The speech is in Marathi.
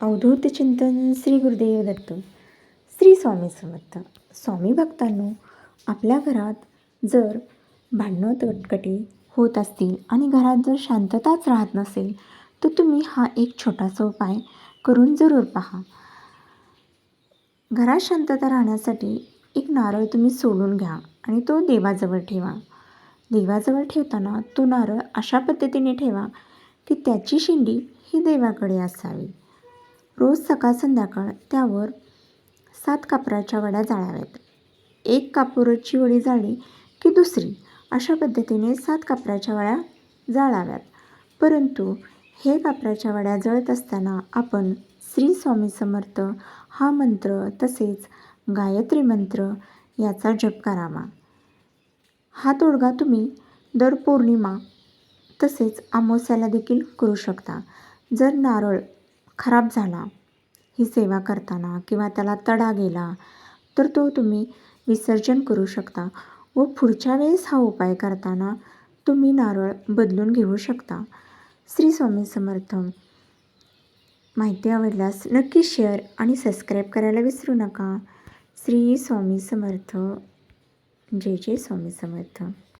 अवधूत चिंतन श्री गुरुदेव दत्त श्री स्वामी समर्थ. स्वामी भक्तांनो आपल्या घरात जर भांडणं तटकटी होत असतील आणि घरात जर शांतताच राहत नसेल तर तुम्ही हा एक छोटासा उपाय करून जरूर पहा. घरात शांतता राहण्यासाठी एक नारळ तुम्ही सोडून घ्या आणि तो देवाजवळ ठेवा. देवाजवळ ठेवताना तो नारळ अशा पद्धतीने ठेवा की त्याची शिंडी ही देवाकडे असावी. रोज सकाळ संध्याकाळ त्यावर सात कापराच्या वड्या जाळाव्यात. एक कापूरची वडी जाळली की दुसरी अशा पद्धतीने सात कापराच्या वड्या जाळाव्यात. परंतु हे कापराच्या वड्या जळत असताना आपण श्री स्वामी समर्थ हा मंत्र तसेच गायत्री मंत्र याचा जप करावा. हा तोडगा तुम्ही दर पौर्णिमा तसेच अमावस्याला देखील करू शकता. जर नारळ खराब झाला ही सेवा करताना किंवा त्याला तडा गेला तर तो तुम्ही विसर्जन करू शकता व पुढच्या वेळेस हा उपाय करताना तुम्ही नारळ बदलून घेऊ शकता. श्री स्वामी समर्थ. माहिती आवडल्यास नक्की शेअर आणि सबस्क्राईब करायला विसरू नका. श्री स्वामी समर्थ. जय जय स्वामी समर्थ.